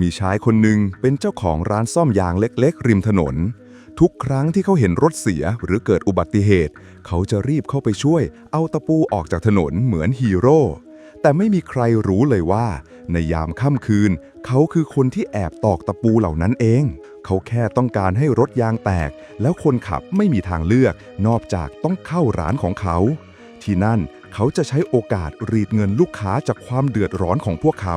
มีชายคนหนึ่งเป็นเจ้าของร้านซ่อมยางเล็กๆ ริมถนน ทุกครั้งที่เขาเห็นรถเสียหรือเกิดอุบัติเหตุ เขาจะรีบเข้าไปช่วย เอาตะปูออกจากถนนเหมือนฮีโร่แต่ไม่มีใครรู้เลยว่า ในยามค่ำคืน เขาคือคนที่แอบตอกตะปูเหล่านั้นเอง เขาแค่ต้องการให้รถยางแตก แล้วคนขับไม่มีทางเลือก นอกจากต้องเข้าร้านของเขา ที่นั่นเขาจะใช้โอกาสรีดเงินลูกค้าจากความเดือดร้อนของพวกเขา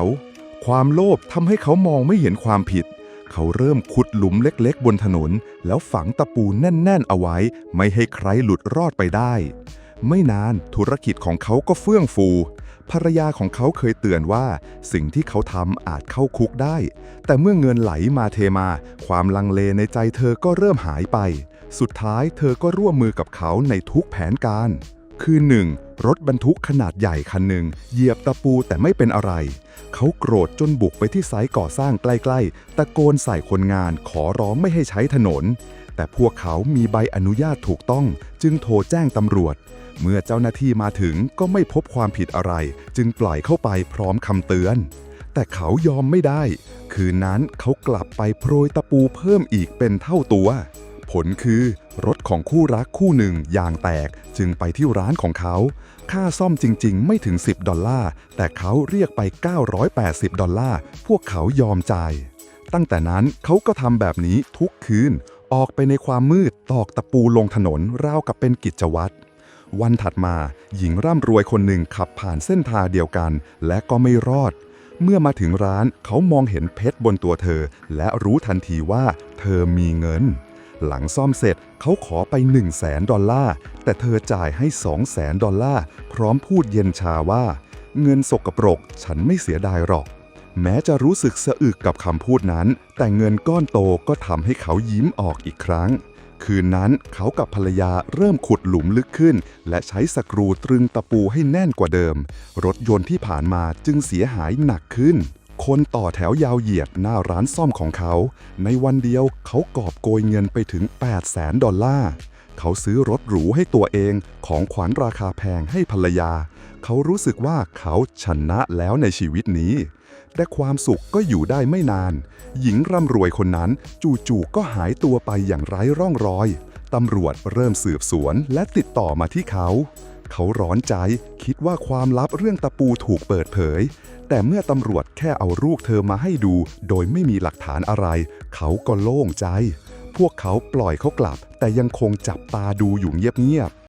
ความโลภทำให้เขามองไม่เห็นความผิด เขาเริ่มขุดหลุมเล็กๆ บนถนน แล้วฝังตะปูแน่น ๆ เอาไว้ ไม่ให้ใครหลุดรอดไปได้ ไม่นานธุรกิจของเขาก็เฟื่องฟู ภรรยาของเขาเคยเตือนว่า สิ่งที่เขาทำอาจเข้าคุกได้ แต่เมื่อเงินไหลมาเทมา ความลังเลในใจเธอก็เริ่มหายไป สุดท้ายเธอก็ร่วมมือกับเขาในทุกแผนการ คือหนึ่งรถบรรทุกขนาดใหญ่คันหนึ่งเหยียบตะปูแต่ไม่เป็นอะไร เขาโกรธจนบุกไปที่ไซต์ก่อสร้างใกล้ๆ ตะโกนใส่คนงานขอร้องไม่ให้ใช้ถนน แต่พวกเขามีใบอนุญาตถูกต้อง จึงโทรแจ้งตำรวจ เมื่อเจ้าหน้าที่มาถึงก็ไม่พบความผิดอะไร จึงปล่อยเข้าไปพร้อมคำเตือน แต่เขายอมไม่ได้ คืนนั้นเขากลับไปโปรยตะปูเพิ่มอีกเป็นเท่าตัว ผลคือรถของคู่รักคู่หนึ่งยางแตกจึงไปที่ร้านของเขา ค่าซ่อมจริงๆ ไม่ถึง 10 ดอลลาร์ แต่เขาเรียกไป 980 ดอลลาร์ พวกเขายอมจ่าย ตั้งแต่นั้นเขาก็ทำแบบนี้ทุกคืน ออกไปในความมืดตอกตะปูลงถนนราวกับเป็นกิจวัตรวันถัดมาหญิงร่ำรวยคนหนึ่งขับผ่านเส้นทางเดียวกัน และก็ไม่รอด เมื่อมาถึงร้านเขามองเห็นเพชรบนตัวเธอ และรู้ทันทีว่าเธอมีเงิน หลังซ่อมเสร็จเขาขอไป 1 0 0 0 0แสนดอลลาร์ แต่เธอจ่ายให้ 2 0 0แสนดอลลาร์ พร้อมพูดเย็นชาว่า เงินสกปรก ฉันไม่เสียดายหรอก แม้จะรู้สึกสะอึกกับคำพูดนั้น แต่เงินก้อนโตก็ทำให้เขายิ้มออกอีกครั้ง คืนนั้นเขากับภรรยาเริ่มขุดหลุมลึกขึ้น และใช้สกรูตรึงตะปูให้แน่นกว่าเดิม รถยนต์ที่ผ่านมาจึงเสียหายหนักขึ้น คนต่อแถวยาวเหยียดหน้าร้านซ่อมของเขา ในวันเดียวเขากอบโกยเงินไปถึง 8 0 0แสนดอลลาร์ เขาซื้อรถหรูให้ตัวเองของขวัญราคาแพงให้ภรรยา เขารู้สึกว่าเขาชนะแล้วในชีวิตนี้ แต่ความสุขก็อยู่ได้ไม่นาน หญิงร่ำรวยคนนั้นจู่ๆก็หายตัวไปอย่างไร้ร่องรอย ตำรวจเริ่มสืบสวนและติดต่อมาที่เขา เขาร้อนใจคิดว่าความลับเรื่องตะปูถูกเปิดเผย แต่เมื่อตำรวจแค่เอารูปเธอมาให้ดู โดยไม่มีหลักฐานอะไร เขาก็โล่งใจ พวกเขาปล่อยเขากลับ แต่ยังคงจับตาดูอยู่เงียบ